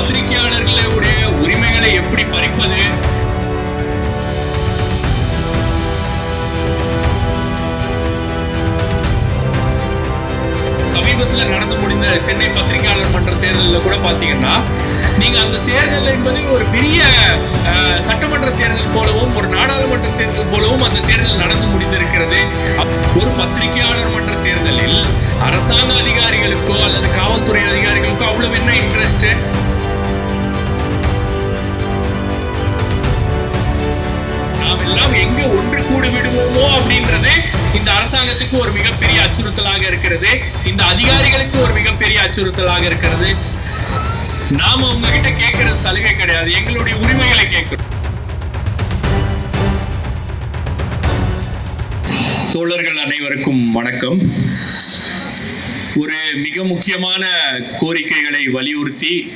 பத்திரிகையாளர்களுடைய உரிமைகளை எப்படி பறிப்பது? சமீபத்தில் நடந்து முடிந்த சென்னை பத்திரிகையாளர் மன்ற தேர்தலில் கூட பாத்தீங்கன்னா நீங்க அந்த தேர்தல் என்பது ஒரு பெரிய அஹ், சட்டமன்ற தேர்தல் போலவும் ஒரு நாடாளுமன்ற தேர்தல் போலவும் அந்த தேர்தல் நடந்து முடிந்திருக்கிறது. ஒரு பத்திரிகையாளர் மன்ற தேர்தலில் அரசாங்க அதிகாரிகளுக்கோ அல்லது காவல்துறை அதிகாரிகளுக்கோ அவ்வளவு என்ன இன்ட்ரெஸ்ட் நாம் எல்லாம் எங்க ஒன்று கூடி விடுவோமோ அப்படின்றது இந்த அரசாங்கத்துக்கு ஒரு மிகப்பெரிய அச்சுறுத்தலாக இருக்கிறது. இந்த அதிகாரிகளுக்கு ஒரு மிகப்பெரிய அச்சுறுத்தலாக இருக்கிறது. நாம அவங்க கிட்ட கேட்கறது சலுகை கிடையாது. எங்களுடைய உரிமைகளை கேட்கிறோம். தோழர்கள் அனைவருக்கும் வணக்கம். ஒரு மிக முக்கியமான கோரிக்கைகளை வலியுறுத்தி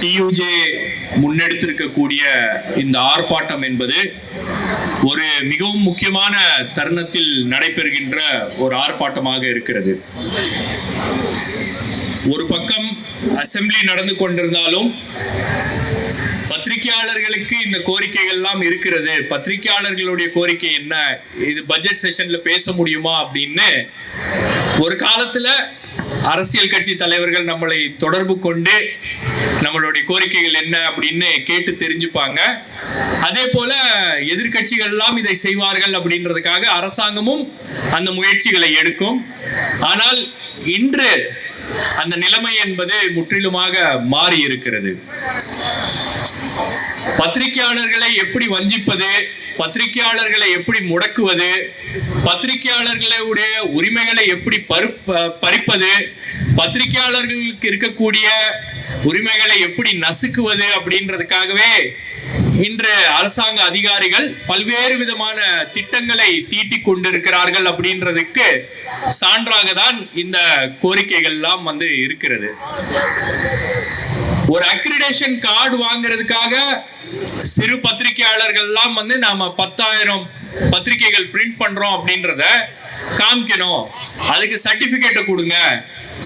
டியூஜே முன்னெடுத்திருக்கக்கூடிய இந்த ஆர்ப்பாட்டம் என்பது ஒரு மிகவும் முக்கியமான தருணத்தில் நடைபெறுகின்ற ஒரு ஆர்ப்பாட்டமாக இருக்கிறது. ஒரு பக்கம் அசம்பிளி நடந்து கொண்டிருந்தாலும் பத்திரிகையாளர்களுக்கு இந்த கோரிக்கைகள் எல்லாம் இருக்கிறது. பத்திரிகையாளர்களுடைய கோரிக்கை என்ன? இது பட்ஜெட் செஷன்ல பேச முடியுமா அப்படின்னு ஒரு காலத்துல அரசியல் கட்சி தலைவர்கள் நம்மளை தொடர்பு கொண்டு நம்மளுடைய கோரிக்கைகள் என்ன அப்படின்னு கேட்டு தெரிஞ்சுப்பாங்க. அதே போல எதிர்க்கட்சிகள் எல்லாம் இதை செய்வார்கள் அப்படின்றதுக்காக அரசாங்கமும் அந்த முயற்சிகளை எடுக்கும். ஆனால் இன்று அந்த நிலைமை என்பது முற்றிலுமாக மாறி இருக்கிறது பத்திரிகையாளர்களை எப்படி வஞ்சிப்பது? பத்திரிகையாளர்களை எப்படி முடக்குவது? பத்திரிகையாளர்களுடைய உரிமைகளை எப்படி பருப்ப- பறிப்பது? பத்திரிகையாளர்களுக்கு இருக்கக்கூடிய உரிமைகளை எப்படி நசுக்குவது அப்படின்றதுக்காகவே இன்று அரசாங்க அதிகாரிகள் பல்வேறு விதமான திட்டங்களை தீட்டிக் கொண்டிருக்கிறார்கள் அப்படின்றதுக்கு சான்றாக தான் இந்த கோரிக்கைகள்லாம் வந்து இருக்கிறது. ஒரு அக்ரிடேஷன் கார்டு வாங்குறதுக்காக சிறு பத்திரிகையாளர்கள் எல்லாம் வந்து நாம பத்தாயிரம் பத்திரிகைகள் பிரிண்ட் பண்றோம் அப்படின்றத காமிக்கணும். அதுக்கு சர்டிபிகேட்டை கொடுங்க.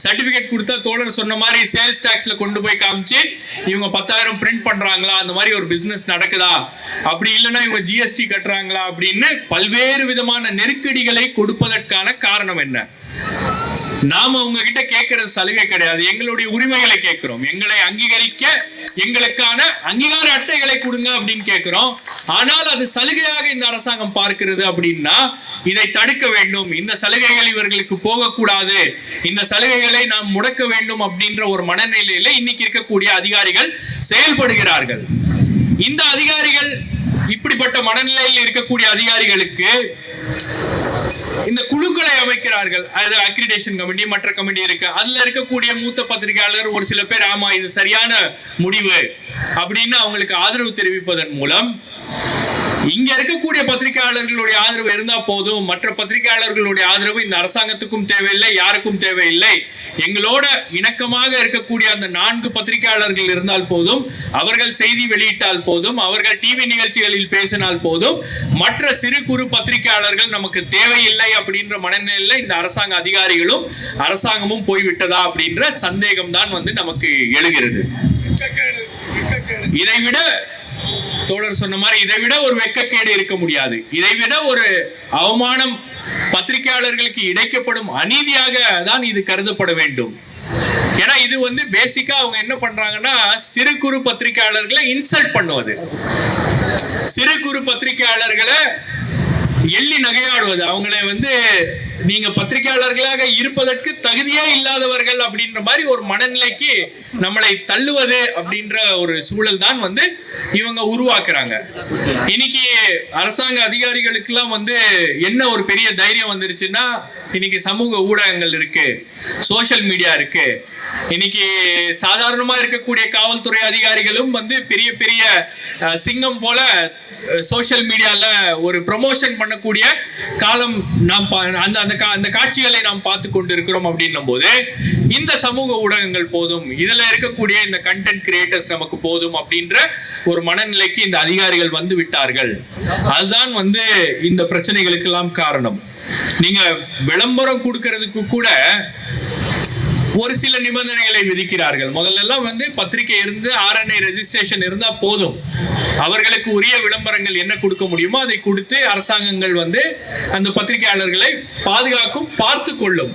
சர்டிபிகேட் கொடுத்தா தோழர் சொன்ன மாதிரி சேல்ஸ் டாக்ஸ்ல கொண்டு போய் காமிச்சு இவங்க பத்தாயிரம் பிரிண்ட் பண்றாங்களா அந்த மாதிரி ஒரு பிசினஸ் நடக்குதா? அப்படி இல்லைன்னா இவங்க ஜிஎஸ்டி கட்டுறாங்களா அப்படின்னு பல்வேறு விதமான நெருக்கடிகளை கொடுப்பதற்கான காரணம் என்ன? நாம உங்ககிட்ட கேட்கறது சலுகை கிடையாது. எங்களுடைய உரிமைகளை கேட்கிறோம் எங்களை அங்கீகரிக்க எங்களுக்கான அங்கீகார அட்டைகளை கொடுங்க அப்படின்னு கேட்கிறோம் ஆனால் அது சலுகையாக இந்த அரசாங்கம் பார்க்கிறது அப்படின்னா இதை தடுக்க வேண்டும். இந்த சலுகைகள் இவர்களுக்கு போகக்கூடாது. இந்த சலுகைகளை நாம் முடக்க வேண்டும் அப்படின்ற ஒரு மனநிலையில இன்னைக்கு இருக்கக்கூடிய அதிகாரிகள் செயல்படுகிறார்கள். இந்த அதிகாரிகள் இப்படிப்பட்ட மனநிலையில் இருக்கக்கூடிய அதிகாரிகளுக்கு இந்த குழுக்களை அமைக்கிறார்கள். அது அக்ரிடேஷன் கமிட்டி மற்ற கமிட்டி இருக்கு. அதுல இருக்கக்கூடிய மூத்த பத்திரிகையாளர் ஒரு சில பேர் ஆமா இது சரியான முடிவு. அப்படின்னு அவங்களுக்கு ஆதரவு தெரிவிப்பதன் மூலம் இங்க இருக்கக்கூடிய பத்திரிகையாளர்களுடைய ஆதரவு இருந்தா போதும். மற்ற பத்திரிகையாளர்களுடைய ஆதரவு இந்த அரசாங்கத்துக்கும் தேவையில்லை யாருக்கும் தேவையில்லை. எங்களோட இணக்கமாக இருக்கக்கூடிய அந்த நான்கு பத்திரிகையாளர்கள் இருந்தால் போதும். அவர்கள் செய்தி வெளியிட்டால் போதும். அவர்கள் டிவி நிகழ்ச்சிகளில் பேசினால் போதும். மற்ற சிறு குறு பத்திரிகையாளர்கள் நமக்கு தேவையில்லை அப்படின்ற மனநிலையில இந்த அரசாங்க அதிகாரிகளும் அரசாங்கமும் போய்விட்டதா அப்படின்ற சந்தேகம் தான் வந்து நமக்கு எழுகிறது. இதை விட தோழர் சொன்ன மாதிரி இதை விட ஒரு வெக்கக்கேடு இருக்க முடியாது. இதை விட ஒரு அவமானம் பத்திரிகையாளர்களுக்கு இழைக்கப்படும் அநீதியாக தான் இது கருதப்பட வேண்டும். ஏன்னா இது வந்து பேசிக்கா அவங்க என்ன பண்றாங்கன்னா சிறு குறு பத்திரிகையாளர்களை இன்சல்ட் பண்ணுவது. சிறு குறு பத்திரிகையாளர்களை எள்ளி நகையாடுவது. அவங்களை வந்து நீங்க பத்திரிகையாளர்களாக இருப்பதற்கு தகுதியே இல்லாதவர்கள் அப்படின்ற மாதிரி ஒரு மனநிலைக்கு நம்மளை தள்ளுவது அப்படின்ற ஒரு சூழல் தான் வந்து இவங்க உருவாக்குறாங்க. இன்னைக்கு அரசாங்க அதிகாரிகளுக்கெல்லாம் வந்து என்ன ஒரு பெரிய தைரியம் வந்துருச்சுன்னா இன்னைக்கு சமூக ஊடகங்கள் இருக்கு சோஷியல் மீடியா இருக்கு. இன்னைக்கு சாதாரணமா இருக்கக்கூடிய காவல்துறை அதிகாரிகளும் வந்து பெரிய பெரிய சிங்கம் போல சோஷியல் மீடியால ஒரு ப்ரமோஷன் பண்ணக்கூடிய காலம் நாம் அந்த அந்த அந்த காட்சிகளை நாம் பார்த்து கொண்டிருக்கிறோம் அப்படின்னும் போது இந்த சமூக ஊடகங்கள் போதும் இதுல இருக்கக்கூடிய இந்த கண்டென்ட் கிரியேட்டர்ஸ் நமக்கு போதும் அப்படின்ற ஒரு மனநிலைக்கு இந்த அதிகாரிகள் வந்து விட்டார்கள். அதுதான் வந்து இந்த பிரச்சனைகளுக்கெல்லாம் காரணம். நீங்க விளம்பரம் கொடுக்கறதுக்கு கூட ஒரு சில நிபந்தனைகளை விதிக்கிறார்கள். முதல்ல எல்லாம் வந்து பத்திரிகை இருந்து ஆர்என்ஐ ரெஜிஸ்ட்ரேஷன் இருந்தா போதும். அவர்களுக்கு உரிய விளம்பரங்கள் என்ன கொடுக்க முடியுமோ அதை கொடுத்து அரசாங்கங்கள் வந்து அந்த பத்திரிகையாளர்களை பாதுகாக்கும் பார்த்து கொள்ளும்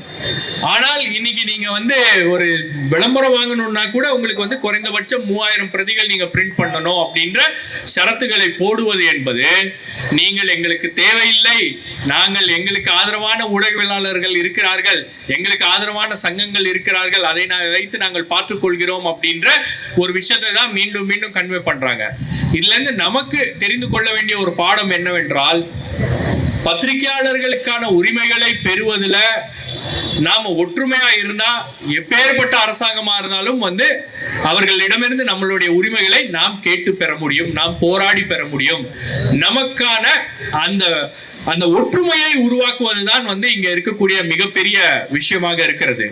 ஆனால் இன்னைக்கு நீங்க வந்து ஒரு விளம்பரம் வாங்கணும்னா கூட உங்களுக்கு வந்து குறைந்தபட்சம் மூவாயிரம் பிரதிகள் நீங்க பிரிண்ட் பண்ணணும் அப்படின்ற ஷரத்துகளை போடுவது என்பது நீங்கள் எங்களுக்கு தேவையில்லை. நாங்கள் எங்களுக்கு ஆதரவான ஊடகவியலாளர்கள் இருக்கிறார்கள். எங்களுக்கு ஆதரவான சங்கங்கள் இருக்கிறார்கள். அதை நான் வைத்து நாங்கள் பார்த்துக் கொள்கிறோம் அப்படின்ற ஒரு விஷயத்தை தான் மீண்டும் மீண்டும் கன்வே பண்றாங்க. இதுல இருந்து நமக்கு தெரிந்து கொள்ள வேண்டிய ஒரு பாடம் என்னவென்றால் பத்திரிகையாளர்களுக்கான உரிமைகளை பெறுவதில் நாம ஒற்றுமையா இருந்தா எப்பேற்பட்ட அரசாங்கமா இருந்தாலும் வந்து அவர்களிடமிருந்து நம்மளுடைய உரிமைகளை நாம் கேட்டு பெற முடியும் நாம் போராடி பெற முடியும். நமக்கான அந்த அந்த ஒற்றுமையை உருவாக்குவதுதான் வந்து இங்க இருக்கக்கூடிய மிகப்பெரிய விஷயமாக இருக்கிறது.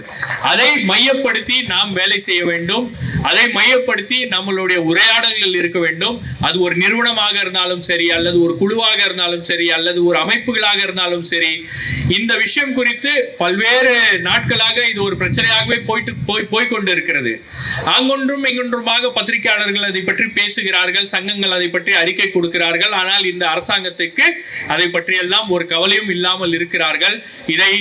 அதை மையப்படுத்தி நாம் வேலை செய்ய வேண்டும். அதை மையப்படுத்தி நம்மளுடைய உரையாடல்கள் இருக்க வேண்டும். அது ஒரு நிறுவனமாக இருந்தாலும் சரி அல்லது ஒரு குழுவாக இருந்தாலும் சரி அல்லது ஒரு அமைப்புகளாக இருந்தாலும் சரி இந்த விஷயம் குறித்து பல்வேறு நாட்களாக இது ஒரு பிரச்சனையாகவே போயிட்டு போய் போய்கொண்டு இருக்கிறது அங்கொன்றும் இங்கொன்றுமாக பத்திரிகையாளர்கள் அதை பற்றி பேசுகிறார்கள் சங்கங்கள் அதை பற்றி அறிக்கை கொடுக்கிறார்கள். ஆனால் இந்த அரசாங்கத்துக்கு அதை பற்றிய எல்லாம் ஒரு கவலையும் இல்லாமல் இருக்கிறார்கள். இதை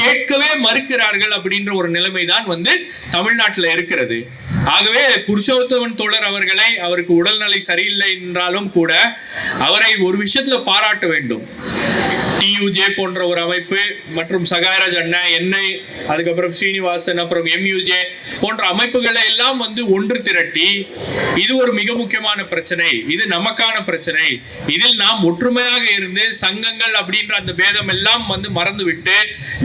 கேட்கவே மறுக்கிறார்கள் அப்படின்ற ஒரு நிலைமை தான் வந்து தமிழ்நாட்டில் இருக்கிறது. ஆகவே புருஷோத்தமன் தோழர் அவர்களை அவருக்கு உடல்நிலை சரியில்லை என்றாலும் கூட அவரை ஒரு விஷயத்துல பாராட்ட வேண்டும். டியூஜே போன்ற ஒரு அமைப்பு மற்றும் சகாயராஜ் அண்ணன் என்னை அதுக்கப்புறம் ஸ்ரீனிவாசன் அப்புறம் எம்யூஜே போன்ற அமைப்புகளை எல்லாம் வந்து ஒன்று திரட்டி இது ஒரு மிக முக்கியமான பிரச்சனை. இது நமக்கான பிரச்சனை. இதில் நாம் ஒற்றுமையாக இருந்து சங்கங்கள் அப்படின்ற அந்த பேதம் எல்லாம் வந்து மறந்துவிட்டு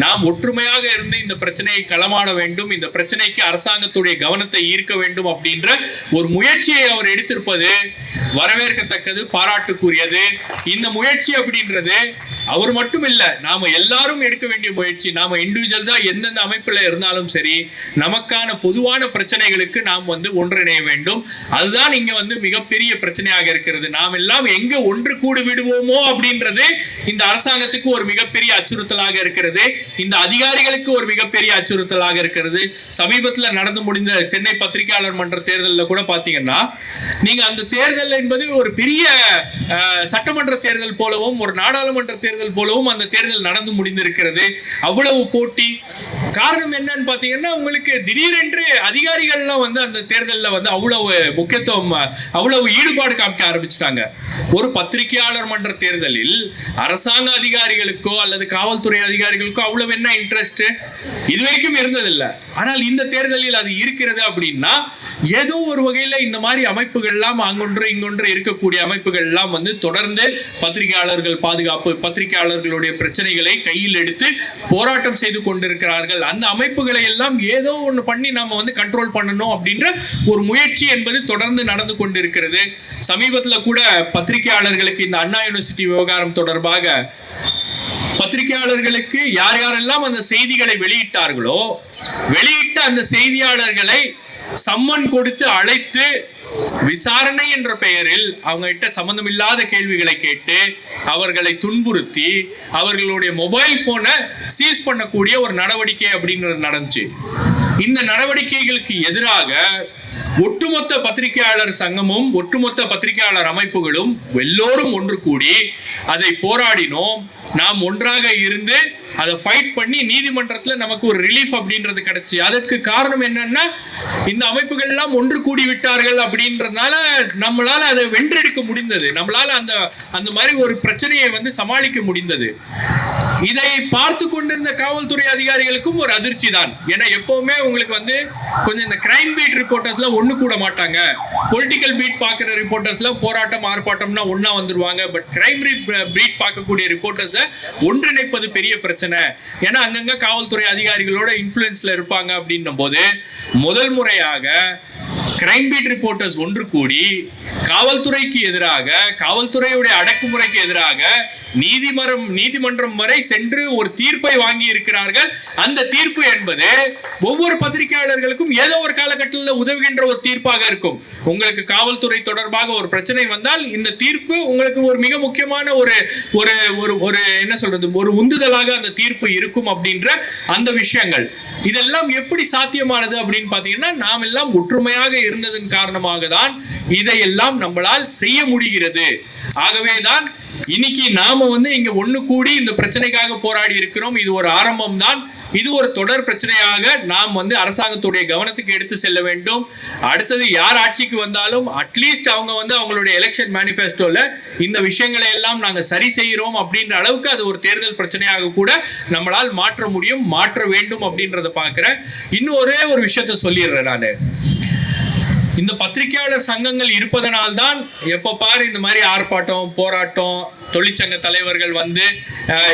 நாம் ஒற்றுமையாக இருந்து இந்த பிரச்சனையை களமாட வேண்டும் இந்த பிரச்சனைக்கு அரசாங்கத்துடைய கவனத்தை ஈர்க்க வேண்டும் அப்படின்ற ஒரு முயற்சியை அவர் எடுத்திருப்பது வரவேற்கத்தக்கது பாராட்டுக்குரியது. இந்த முயற்சி அப்படின்றது அவர் மட்டும் இல்ல நாம எல்லாரும் எடுக்க வேண்டிய முயற்சி நாம இண்டிவிஜுவல்ஸா எந்தெந்த அமைப்புல இருந்தாலும் சரி நமக்கான பொதுவான பிரச்சனைகளுக்கு நாம் வந்து ஒன்றிணைய வேண்டும். அதுதான் இங்க வந்து மிகப்பெரிய பிரச்சனையாக இருக்கிறது. நாம் எல்லாம் எங்க ஒன்று கூடி விடுவோமோ அப்படின்றது இந்த அரசாங்கத்துக்கு ஒரு மிகப்பெரிய அச்சுறுத்தலாக இருக்கிறது. இந்த அதிகாரிகளுக்கு ஒரு மிகப்பெரிய அச்சுறுத்தலாக இருக்கிறது. சமீபத்துல நடந்து முடிந்த சென்னை பத்திரிகையாளர் மன்ற தேர்தலில் கூட பாத்தீங்கன்னா நீங்க அந்த தேர்தல் என்பது ஒரு பெரிய சட்டமன்ற தேர்தல் போலவும் ஒரு நாடாளுமன்ற தேர்தல் போலவும் அந்த தேர்தல் நடந்து முடிந்திருக்கிறது. அவ்வளவு போட்டி. காரணம் என்னன்னு பாத்தீங்கன்னா உங்களுக்கு திடீரென்று அதிகாரிகள்லாம் வந்து அந்த தேர்தலில் வந்து அவ்வளவு முக்கியத்துவம் அவ்வளவு ஈடுபாடு காமிக்க ஆரம்பிச்சிட்டாங்க. ஒரு பத்திரிகையாளர் மன்ற தேர்தலில் அரசாங்க அதிகாரிகளுக்கோ அல்லது காவல்துறை அதிகாரிகளுக்கோ அவ்வளவு என்ன இன்ட்ரெஸ்ட் இது வரைக்கும் இருந்ததில்லை. ஆனால் இந்த தேர்தலில் அது இருக்கிறது அப்படின்னா ஏதோ ஒரு வகையில் இந்த மாதிரி அமைப்புகள்லாம் அங்கொன்று இங்கொன்று இருக்கக்கூடிய அமைப்புகள்லாம் வந்து தொடர்ந்து பத்திரிகையாளர்கள் பாதுகாப்பு பத்திரிகை பத்திரிகையாளர்களுடைய பிரச்சனைகளை கையில் எடுத்து போராட்டம் செய்து கொண்டிருக்கிறார்கள். அந்த அமைப்புகளை எல்லாம் ஏதோ ஒன்று பண்ணி நாம வந்து கண்ட்ரோல் பண்ணணும் அப்படின்ற ஒரு முயற்சி என்பது தொடர்ந்து நடந்து கொண்டிருக்கிறது. சமீபத்தில் கூட பத்திரிகையாளர்களுக்கு இந்த அண்ணா யூனிவர்சிட்டி விவகாரம் தொடர்பாக பத்திரிகையாளர்களுக்கு யார் யாரெல்லாம் அந்த செய்திகளை வெளியிட்டார்களோ வெளியிட்ட அந்த செய்தியாளர்களை சம்மன் கொடுத்து அழைத்து விசாரணை என்ற பெயரில் அவங்க கிட்ட சம்பந்தமில்லாத கேள்விகளை கேட்டு அவர்களை துன்புறுத்தி அவர்களுடைய மொபைல் போனை சீஸ் பண்ணக்கூடிய ஒரு நடவடிக்கை அப்படிங்கிறது நடந்துச்சு. இந்த நடவடிக்கைகளுக்கு எதிராக ஒட்டுமொத்த பத்திரிகையாளர் சங்கமும் ஒட்டுமொத்த பத்திரிகையாளர் அமைப்புகளும் எல்லோரும் ஒன்று கூடி அதை போராடினோம். நாம் ஒன்றாக இருந்து அதை ஃபைட் பண்ணி நீதிமன்றத்தில் நமக்கு ஒரு ரிலீஃப் அப்படின்றது கிடைச்சி. அதற்கு காரணம் என்னன்னா இந்த அமைப்புகள் எல்லாம் ஒன்று கூடி விட்டார்கள் அப்படின்றதுனால நம்மளால அதை வென்றெடுக்க முடிந்தது. நம்மளால அந்த அந்த மாதிரி ஒரு பிரச்சனையை வந்து சமாளிக்க முடிந்தது. இதை பார்த்து கொண்டிருந்த காவல்துறை அதிகாரிகளுக்கும் ஒரு அதிர்ச்சி தான் ஏன்னா எப்பவுமே உங்களுக்கு வந்து கொஞ்சம் இந்த கிரைம் பீட் ரிப்போர்ட்டர்ஸ்லாம் ஒண்ணு கூட மாட்டாங்க. பொலிட்டிக்கல் பீட் பார்க்குற ரிப்போர்ட்டர்ஸ்லாம் போராட்டம் ஆர்ப்பாட்டம்னா ஒன்றா வந்துருவாங்க. பட் கிரைம் பீட் பார்க்கக்கூடிய ரிப்போர்ட்டர்ஸை ஒன்றிணைப்பது பெரிய பிரச்சனை. ஏன்னா அங்கங்க காவல்துறை அதிகாரிகளோட இன்ஃப்ளூயன்ஸில் இருப்பாங்க அப்படின்னும் போது முதல் முறையாக கிரைம் பீட் ரிப்போர்ட்டர்ஸ் ஒன்று கூடி காவல்துறைக்கு எதிராக காவல்துறையுடைய அடக்குமுறைக்கு எதிராக நீதிமன்றம் நீதிமன்றம் வரை சென்று ஒரு தீர்ப்பை வாங்கி இருக்கிறார்கள். அந்த தீர்ப்பு என்பது ஒவ்வொரு பத்திரிகையாளர்களுக்கும் ஏதோ ஒரு காலகட்டத்தில் உதவுகின்ற ஒரு தீர்ப்பாக இருக்கும். உங்களுக்கு காவல்துறை தொடர்பாக ஒரு பிரச்சனை வந்தால் இந்த தீர்ப்பு உங்களுக்கு ஒரு மிக முக்கியமான ஒரு ஒரு ஒரு ஒரு என்ன சொல்றது ஒரு உந்துதலாக அந்த தீர்ப்பு இருக்கும் அப்படின்ற அந்த விஷயங்கள். இதெல்லாம் எப்படி சாத்தியமானது அப்படின்னு பார்த்தீங்கன்னா நாம் எல்லாம் ஒற்றுமையாக இருந்ததன் காரணமாக தான் இதையெல்லாம் நம்மளால் செய்ய முடிகிறது. ஆகவேதான் இன்னைக்கு நாம வந்து இங்க ஒண்ணு கூடி இந்த பிரச்சனைக்காக போராடி இருக்கிறோம். இது ஒரு ஆரம்பம் தான் இது ஒரு தொடர் பிரச்சனையாக நாம் வந்து அரசாங்கத்துடைய கவனத்துக்கு எடுத்து செல்ல வேண்டும். அடுத்தது யார் ஆட்சிக்கு வந்தாலும் அட்லீஸ்ட் அவங்க வந்து அவங்களுடைய எலெக்ஷன் மேனிஃபெஸ்டோல இந்த விஷயங்களை எல்லாம் நாங்க சரி செய்கிறோம் அப்படின்ற அளவுக்கு அது ஒரு தேர்தல் பிரச்சனையாக கூட நம்மளால் மாற்ற முடியும் மாற்ற வேண்டும் அப்படின்றத பாக்குறேன் இன்னும் ஒரே ஒரு விஷயத்த சொல்லிடுறேன் நான். இந்த பத்திரிகையாளர் சங்கங்கள் இருப்பதனால்தான் எப்ப பாரு இந்த மாதிரி ஆர்ப்பாட்டம் போராட்டம் தொழிற்சங்க தலைவர்கள் வந்து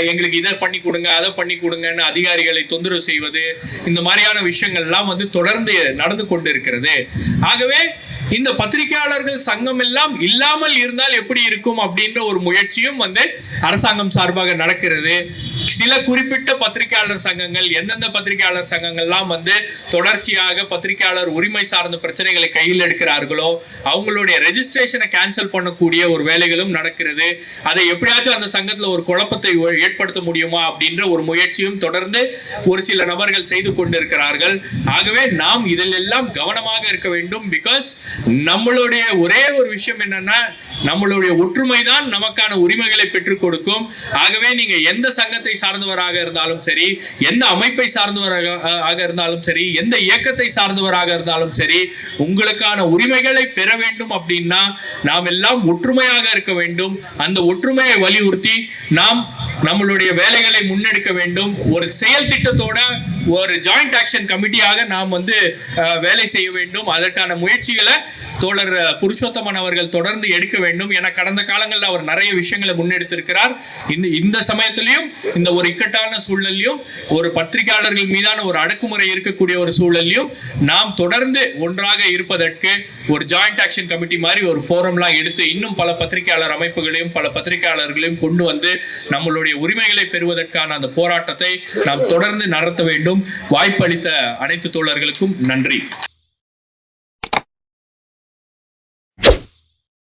எங்களுக்கு இதை பண்ணி கொடுங்க அதை பண்ணி கொடுங்கன்னு அதிகாரிகளை தொந்தரவு செய்வது இந்த மாதிரியான விஷயங்கள்லாம் வந்து தொடர்ந்து நடந்து கொண்டு இருக்கிறது ஆகவே இந்த பத்திரிகையாளர்கள் சங்கம் எல்லாம் இல்லாமல் இருந்தால் எப்படி இருக்கும் அப்படின்ற ஒரு முயற்சியும் வந்து அரசாங்கம் சார்பாக நடக்கிறது. சில குறிப்பிட்ட பத்திரிகையாளர் சங்கங்கள் எந்தெந்த பத்திரிகையாளர் சங்கங்கள்லாம் வந்து தொடர்ச்சியாக பத்திரிகையாளர் உரிமை சார்ந்த பிரச்சனைகளை கையில் எடுக்கிறார்களோ அவங்களுடைய ரெஜிஸ்ட்ரேஷனை கேன்சல் பண்ணக்கூடிய ஒரு வேலைகளும் நடக்கிறது. அதை எப்படியாச்சும் அந்த சங்கத்துல ஒரு குழப்பத்தை ஏற்படுத்த முடியுமா அப்படின்ற ஒரு முயற்சியும் தொடர்ந்து ஒரு சில நபர்கள் செய்து கொண்டிருக்கிறார்கள். ஆகவே நாம் இதில் எல்லாம் கவனமாக இருக்க வேண்டும் பிகாஸ் நம்மளுடைய ஒரே ஒரு விஷயம் என்னன்னா நம்மளுடைய ஒற்றுமை தான் நமக்கான உரிமைகளை பெற்றுக் கொடுக்கும். ஆகவே நீங்க எந்த சங்கத்தை சார்ந்தவராக இருந்தாலும் சரி எந்த அமைப்பை சார்ந்தவராக இருந்தாலும் சரி எந்த இயக்கத்தை சார்ந்தவராக இருந்தாலும் சரி உங்களுக்கான உரிமைகளை பெற வேண்டும் அப்படின்னா நாம் எல்லாம் ஒற்றுமையாக இருக்க வேண்டும். அந்த ஒற்றுமையை வலியுறுத்தி நாம் நம்மளுடைய வேலைகளை முன்னெடுக்க வேண்டும். ஒரு செயல் திட்டத்தோட ஒரு ஜாயிண்ட் ஆக்ஷன் கமிட்டியாக நாம் வந்து வேலை செய்ய வேண்டும். அதற்கான முயற்சிகளை தோழர் புருஷோத்தமன் அவர்கள் தொடர்ந்து எடுக்க வேண்டும். என கடந்த காலங்களில் அவர் நிறைய விஷயங்களை முன்னெடுத்திருக்கிறார். இந்த இந்த சமயத்திலையும் இந்த ஒரு இக்கட்டான சூழல்லையும் ஒரு பத்திரிகையாளர்கள் மீதான ஒரு அடக்குமுறை இருக்கக்கூடிய ஒரு சூழல்லையும் நாம் தொடர்ந்து ஒன்றாக இருப்பதற்கு ஒரு ஜாயிண்ட் ஆக்ஷன் கமிட்டி மாதிரி ஒரு ஃபோரம்லாம் எடுத்து இன்னும் பல பத்திரிகையாளர் அமைப்புகளையும் பல பத்திரிகையாளர்களையும் கொண்டு வந்து நம்மளுடைய உரிமைகளை பெறுவதற்கான அந்த போராட்டத்தை நாம் தொடர்ந்து நடத்த வேண்டும். வாய்ப்பளித்த அனைத்து தோழர்களுக்கும் நன்றி.